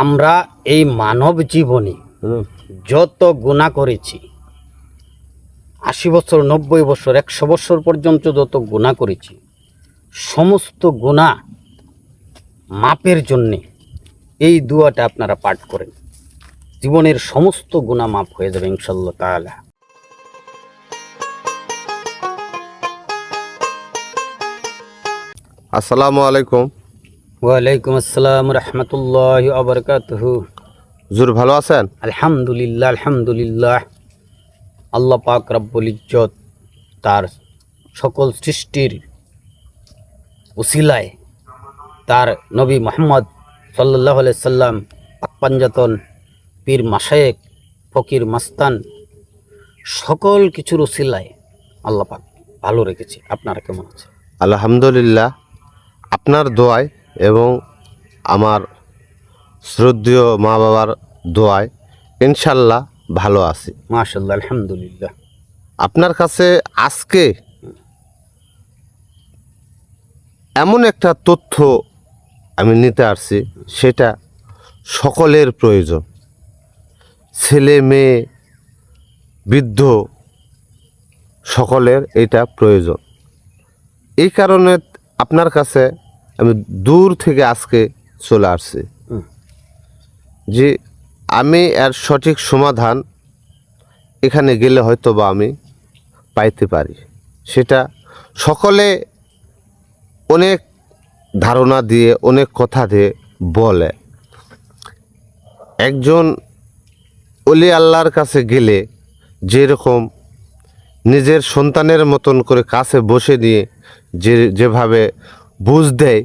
আমরা এই মানব জীবনে যত গুণা করেছি আশি বছর নব্বই বছর একশো বছর পর্যন্ত যত গুণা করেছি সমস্ত গুণা মাপের জন্যে এই দুয়াটা আপনারা পাঠ করেন। জীবনের সমস্ত গুণা মাপ হয়ে যাবে ইনশাল্লাহ তাআলা। আসসালামু আলাইকুম। ওয়ালাইকুম আসসালাম রহমতুল্লাহ আবরকাতহ হুজুর ভালো আছেন? আলহামদুলিল্লাহ আলহামদুলিল্লাহ। আল্লাহ পাক রব্বুল ইজ্জত তার সকল সৃষ্টির উসিলায় তার নবী মোহাম্মদ সাল্লাহ সাল্লাম পাঞ্জাতন পীর মাসায়েক ফকির মাস্তান সকল কিছুর উসিলায় আল্লাহ পাক ভালো রেখেছে। আপনারা কেমন আছে আলহামদুলিল্লাহ আপনার দোয়ায় এবং আমার শ্রদ্ধেয় মা বাবার দোয়ায় ইনশাল্লাহ ভালো আছি। মাশাল্লাহ আলহামদুলিল্লাহ। আপনার কাছে আজকে এমন একটা তথ্য আমি নিতে আসছি সেটা সকলের প্রয়োজন। ছেলে মেয়ে বৃদ্ধ সকলের এটা প্রয়োজন। এই কারণে আপনার কাছে আমি দূর থেকে আজকে চলে আসছি। যে আমি এর সঠিক সমাধান এখানে গেলে হয়তো বা আমি পাইতে পারি। সেটা সকলে অনেক ধারণা দিয়ে অনেক কথা দিয়ে বলে। একজন অলি আল্লাহর কাছে গেলে যেরকম নিজের সন্তানের মতন করে কাছে বসে নিয়ে যে যেভাবে বুঝ দেয়।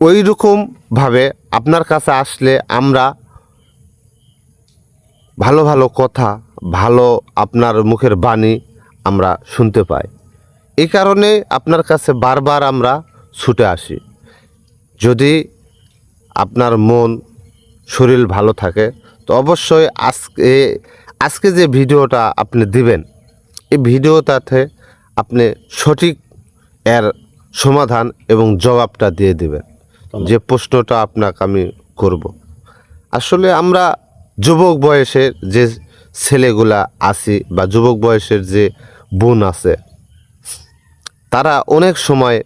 ওই রকমভাবে আপনার কাছে আসলে আমরা ভালো ভালো কথা, ভালো আপনার মুখের বাণী আমরা শুনতে পাই। এই কারণে আপনার কাছে বারবার আমরা ছুটে আসি। যদি আপনার মন, শরীর ভালো থাকে, তো অবশ্যই আজকে আজকে যে ভিডিওটা আপনি দিবেন, এই ভিডিওটাতে আপনি সঠিক এর সমাধান এবং জবাবটা দিয়ে দেবেন যে প্রশ্নটা আপনাকে আমি করব। আসলে আমরা যুবক বয়সের যে ছেলেগুলা আছি বা যুবক বয়সের যে বোন আছে তারা অনেক সময়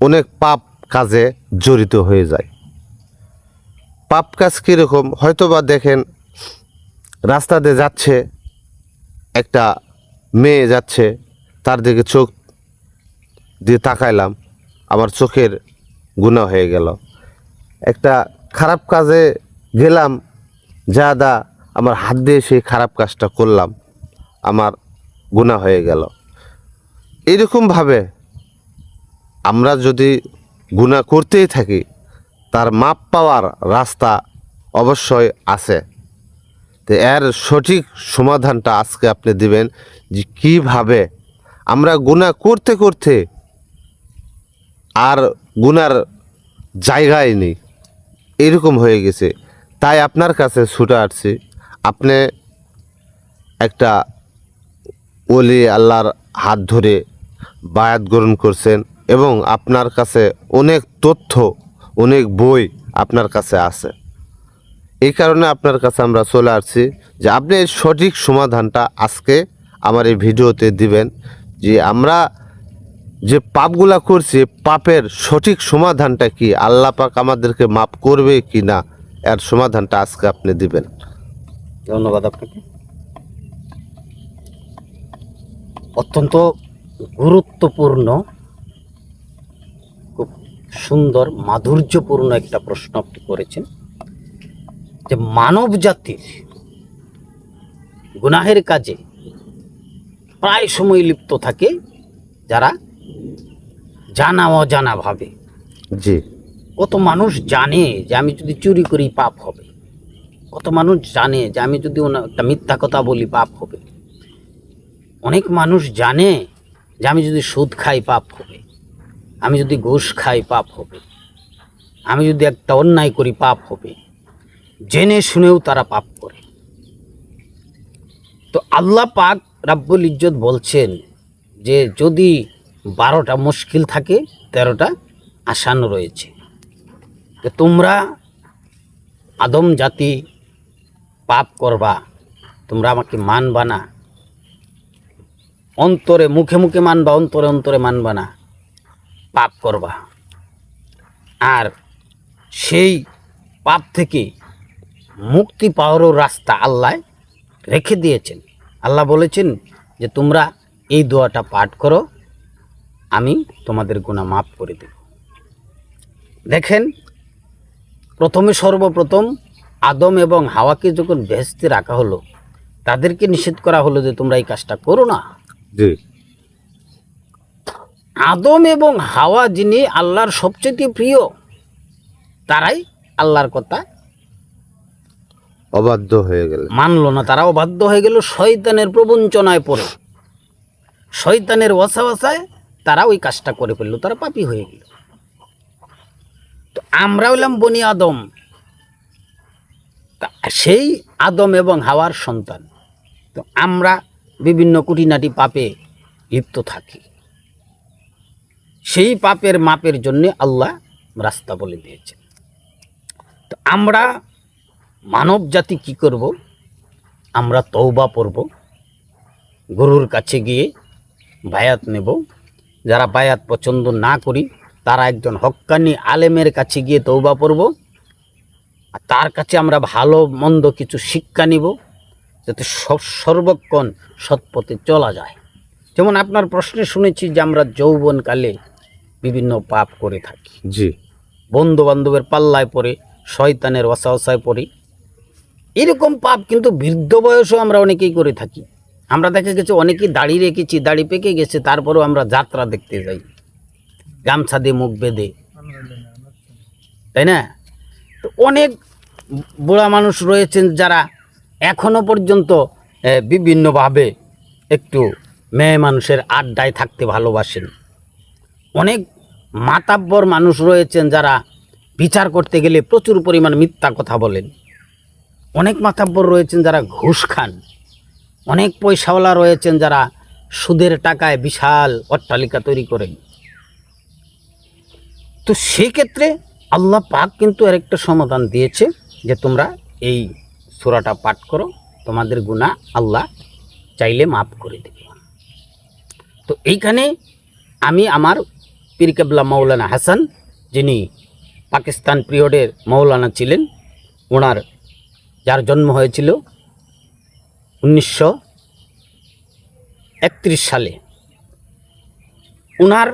অনেক পাপ কাজে জড়িত হয়ে যায়। পাপ কাজ কীরকম? হয়তো বা দেখেন রাস্তাতে যাচ্ছে একটা মেয়ে যাচ্ছে তার দিকে চোখ দিয়ে তাকাইলাম আমার চোখের গুণা হয়ে গেল। একটা খারাপ কাজে গেলাম, যা দা আমার হাত দিয়ে সেই খারাপ কাজটা করলাম, আমার গুণা হয়ে গেল। এইরকমভাবে আমরা যদি গুণা করতেই থাকি, তার মাপ পাওয়ার রাস্তা অবশ্যই আছে। তো এর সঠিক সমাধানটা আজকে আপনি দিবেন যে কীভাবে আমরা গুণা করতে করতে আর গুনার জায়গায় নেই। এরকম হয়ে গেছে। তাই আপনার কাছে ছুটে আসছি। আপনি একটা ওলি আল্লাহর হাত ধরে বায়াত গ্রহণ করছেন এবং আপনার কাছে অনেক তথ্য, অনেক বই আপনার কাছে আছে। এই কারণে আপনার কাছে আমরা চলে আসছি যে আপনি সঠিক সমাধানটা আজকে আমার এই ভিডিওতে দিবেন যে আমরা যে পাপগুলা করছি, পাপের সঠিক সমাধানটা কি? আল্লাহ পাক আমাদেরকে মাফ করবে কি না এর সমাধানটা আজকে আপনি দিবেন। ধন্যবাদ আপনাকে। অত্যন্ত গুরুত্বপূর্ণ, খুব সুন্দর, মাধুর্যপূর্ণ একটা প্রশ্ন আপনি করেছেন যে মানব জাতির গুনাহের কাজে প্রায় সময় লিপ্ত থাকে যারা জানা অজানা ভাবে। জি। কত মানুষ জানে যে আমি যদি চুরি করি পাপ হবে। কত মানুষ জানে যে আমি যদি একটা মিথ্যা কথা বলি পাপ হবে। অনেক মানুষ জানে যে আমি যদি সুদ খাই পাপ হবে। আমি যদি ঘুষ খাই পাপ হবে। আমি যদি একটা অন্যায় করি পাপ হবে। জেনে শুনেও তারা পাপ করে। তো আল্লাহ পাক রাব্বুল ইজ্জত বলছেন যে যদি বারোটা মুশকিল থাকে, তেরোটা আসান রয়েছে। তোমরা আদম জাতি পাপ করবা, তোমরা আমাকে মানবা না। অন্তরে, মুখে মুখে মানবা, অন্তরে অন্তরে মানবা না। পাপ করবা। আর সেই পাপ থেকে মুক্তি পাওয়ারও রাস্তা আল্লাহ রেখে দিয়েছেন। আল্লাহ বলেছেন যে তোমরা এই দোয়াটা পাঠ করো আমি তোমাদের গুণা মাফ করে দেব। দেখেন প্রথমে সর্বপ্রথম আদম এবং হাওয়াকে যখন ভেস্তে রাখা হলো তাদেরকে নিষেধ করা হলো যে তোমরা এই কাজটা করো না। আদম এবং হাওয়া যিনি আল্লাহর সবচেয়ে প্রিয় তারাই আল্লাহর কথা অবাধ্য হয়ে গেল। মানলো না। তারা অবাধ্য হয়ে গেল শয়তানের প্রবঞ্চনায় পড়ে। শয়তানের ওয়াসাওয়াসায় তারা ওই কাজটা করে ফেলল, তারা পাপি হয়ে গেল। তো আমরা হলাম বনি আদম। সেই আদম এবং হাওয়ার সন্তান। তো আমরা বিভিন্ন কুটিনাটি পাপে লিপ্ত থাকি। সেই পাপের মাপের জন্য আল্লাহ রাস্তা বলে দিয়েছে তো আমরা মানব জাতি কি করব? আমরা তৌবা পড়ব, গুরুর কাছে গিয়ে বায়াত নেব যারা বায়াত পছন্দ না করি তারা একজন হক্কানি আলেমের কাছে গিয়ে তৌবা পড়ব। আর তার কাছে আমরা ভালো মন্দ কিছু শিক্ষা নিব যাতে সব সর্বক্ষণ সৎপথে চলা যায়। যেমন আপনার প্রশ্নে শুনেছি যে আমরা যৌবনকালে বিভিন্ন পাপ করে থাকি। জি। বন্ধু বান্ধবের পাল্লায় পড়ে শয়তানের ওয়াসাওয়াসায় পড়ি। এরকম পাপ কিন্তু বৃদ্ধ বয়সেও আমরা অনেকেই করে থাকি। আমরা দেখা গেছি অনেকেই দাড়ি রেখেছি দাড়ি পেকে গেছে, তারপরেও আমরা যাত্রা দেখতে যাই। গামছা দিয়ে মুখ বেঁধে। তাই না? তো অনেক বুড়া মানুষ রয়েছেন যারা এখনও পর্যন্ত বিভিন্নভাবে একটু মেয়ে মানুষের আড্ডায় থাকতে ভালোবাসেন। অনেক মাতাব্বর মানুষ রয়েছেন যারা বিচার করতে গেলে প্রচুর পরিমাণ মিথ্যা কথা বলেন। অনেক মাতাব্বর রয়েছেন যারা ঘুষ খান। অনেক পয়সাওয়ালা রয়েছেন যারা সুদের টাকায় বিশাল অট্টালিকা তৈরি করেন। তো সেক্ষেত্রে আল্লাহ পাক কিন্তু এর একটা সমাধান দিয়েছে যে তোমরা এই সূরাটা পাঠ করো, তোমাদের গুণা আল্লাহ চাইলে মাফ করে দেবে। তো এইখানে আমি আমার পীর কেবলা মৌলানা হাসান, যিনি পাকিস্তান পিরিয়ডের মৌলানা ছিলেন, ওনার যার জন্ম হয়েছিল উনিশশো একত্রিশ সালে। ওনার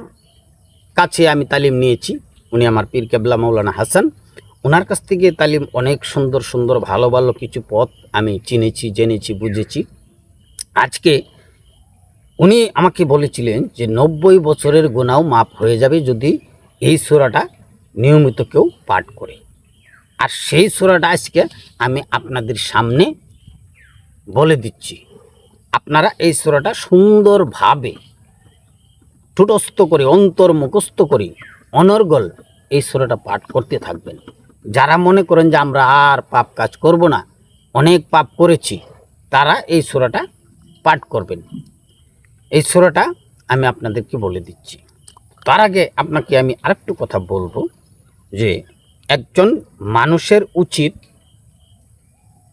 কাছে আমি তালিম নিয়েছি। উনি আমার পীর কেবলা মৌলানা হাসান। ওনার কাছ থেকে তালিম অনেক সুন্দর সুন্দর, ভালো ভালো কিছু পথ আমি চিনেছি, জেনেছি, বুঝেছি। আজকে উনি আমাকে বলেছিলেন যে নব্বই বছরের গোনাও মাপ হয়ে যাবে যদি এই সোরাটা নিয়মিত কেউ পাঠ করে। আর সেই সোরাটা আজকে আমি আপনাদের সামনে বলে দিচ্ছি, আপনারা এই সোরাটা সুন্দরভাবে ঠুটস্থ করে অন্তর মুখস্থ করে, অনর্গল এই সোরাটা পাঠ করতে থাকবেন। যারা মনে করেন যে আমরা আর পাপ কাজ করব না, অনেক পাপ করেছি, তারা এই সোরাটা পাঠ করবেন। এই সুরাটা আমি আপনাদেরকে বলে দিচ্ছি। তার আগে আপনাকে আমি আরেকটু কথা বলব যে একজন মানুষের উচিত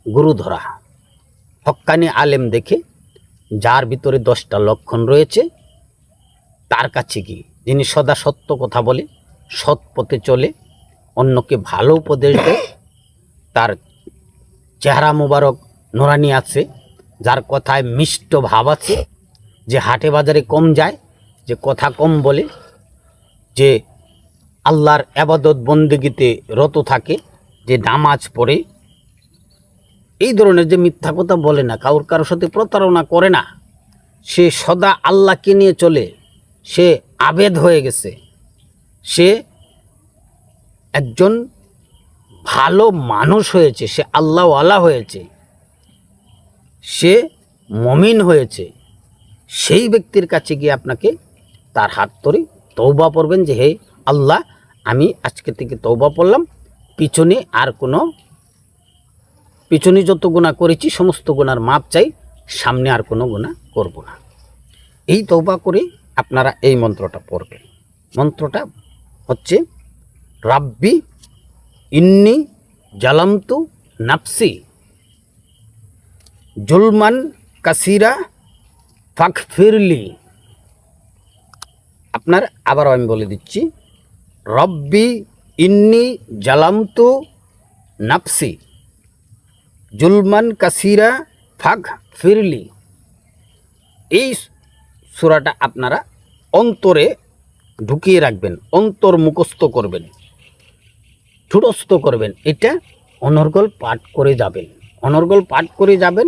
গুরু ধরা হক্কানি আলেম দেখে যার ভিতরে দশটা লক্ষণ রয়েছে, তার কাছে গিয়ে যিনি সদা সত্য কথা বলে, সৎ পথে চলে, অন্যকে ভালো উপদেশ দেয়, তার চেহারা মোবারক নোরানি আছে, যার কথায় মিষ্ট ভাব আছে, যে হাটে বাজারে কম যায়, যে কথা কম বলে, যে আল্লাহর আবাদত বন্দেগিতে রত থাকে, যে নামাজ পড়ে এই ধরনের যে মিথ্যা কথা বলে না কারোর কারোর সাথে প্রতারণা করে না, সে সদা আল্লাহকে নিয়ে চলে, সে আবেদ হয়ে গেছে, সে একজন ভালো মানুষ হয়েছে, সে আল্লাহওয়ালা হয়েছে, সে মমিন হয়েছে, সেই ব্যক্তির কাছে গিয়ে আপনাকে তার হাত ধরে তৌবা পড়বেন যে, হে আল্লাহ, আমি আজকে থেকে তৌবা পড়লাম পিছনে আর কোনো পিছনে যত গুণা করেছি, সমস্ত গুণার মাপ চাই, সামনে আর কোনো গুণা করব না। এই তৌবা করে আপনারা এই মন্ত্রটা পড়বেন। মন্ত্রটা হচ্ছে, রাব্বি ইন্নি জালামতু নাফসি জুলমান কাসিরা ফাকফিরলি আপনার আবারও আমি বলে দিচ্ছি, রব্বি ইন্নি জালামতু নাফসি। জুলমান কাসিরা ফাক ফিরলি। এই সুরাটা আপনারা অন্তরে ঢুকিয়ে রাখবেন, অন্তর মুখস্থ করবেন, ঠুটস্থ করবেন। এটা অনর্গল পাঠ করে যাবেন। অনর্গল পাঠ করে যাবেন,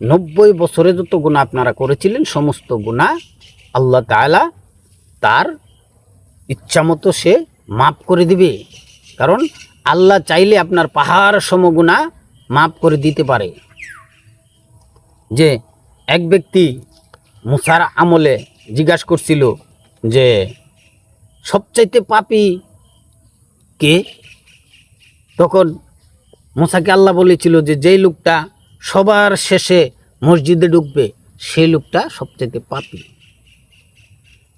নব্বই বছরে যত গুণা আপনারা করেছিলেন, সমস্ত গুণা আল্লাহ তাআলা তার ইচ্ছামতো সে মাফ করে দিবে। কারণ আল্লাহ চাইলে আপনার পাহাড় সমগুণা মাফ করে দিতে পারে। যে এক ব্যক্তি মুসার আমলে জিজ্ঞাসা করছিল যে, সবচাইতে পাপি কে? তখন মুসাকে আল্লাহ বলেছিল যে, যেই লোকটা সবার শেষে মসজিদে ঢুকবে, সেই লোকটা সবচাইতে পাপি।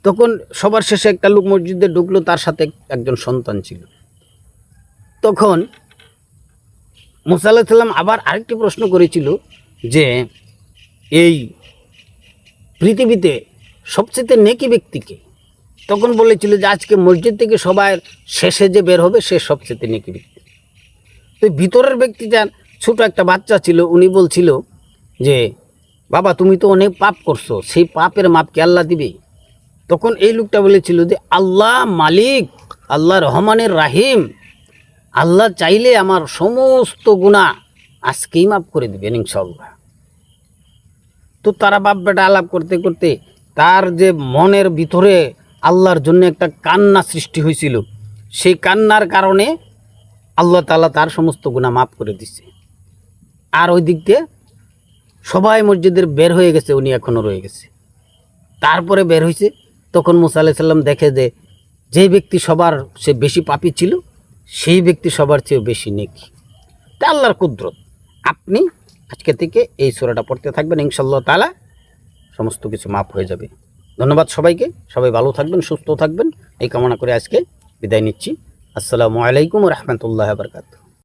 তখন সবার শেষে একটা লোক মসজিদে ঢুকলো, তার সাথে একজন সন্তান ছিল। তখন মুসা সাল্লাম আবার আরেকটি প্রশ্ন করেছিল যে এই পৃথিবীতে সবচেয়ে নেকি ব্যক্তিকে? তখন বলেছিল যে আজকে মসজিদ থেকে সবার শেষে যে বের হবে সে সবচেয়ে নেকি ব্যক্তি। তো ভিতরের ব্যক্তিটা ছোট একটা বাচ্চা ছিল, উনি বলছিল যে, বাবা, তুমি তো অনেক পাপ করছ, সেই পাপের মাপ কি আল্লাহ দিবে? তখন এই লোকটা বলেছিল যে, আল্লাহ মালিক, আল্লাহ রহমানের রাহিম। আল্লাহ চাইলে আমার সমস্ত গুণা আজকেই মাফ করে দিবেন ইনশাল্লাহ তো তারা বাপ বেটা আলাপ করতে করতে তার যে মনের ভিতরে আল্লাহর জন্য একটা কান্না সৃষ্টি হয়েছিল, সেই কান্নার কারণে আল্লাহ তাআলা তার সমস্ত গুণা মাফ করে দিছে। আর ওই দিক দিয়ে সবাই মসজিদের বের হয়ে গেছে, উনি এখনও রয়ে গেছে। তারপরে বের হয়েছে তখন মুসা আলাহি সাল্লাম দেখে যে যে ব্যক্তি সবার সে বেশি পাপি ছিল সেই ব্যক্তি সবার চেয়েও বেশি নেকি। তা আল্লাহর কুদরত। আপনি আজকে থেকে এই সুরাটা পড়তে থাকবেন ইনশাল্লাহ তালা সমস্ত কিছু মাফ হয়ে যাবে। ধন্যবাদ সবাইকে। সবাই ভালো থাকবেন, সুস্থ থাকবেন। এই কামনা করে আজকে বিদায় নিচ্ছি। আসসালামু আলাইকুম রহমতুল্লাহ বরকাত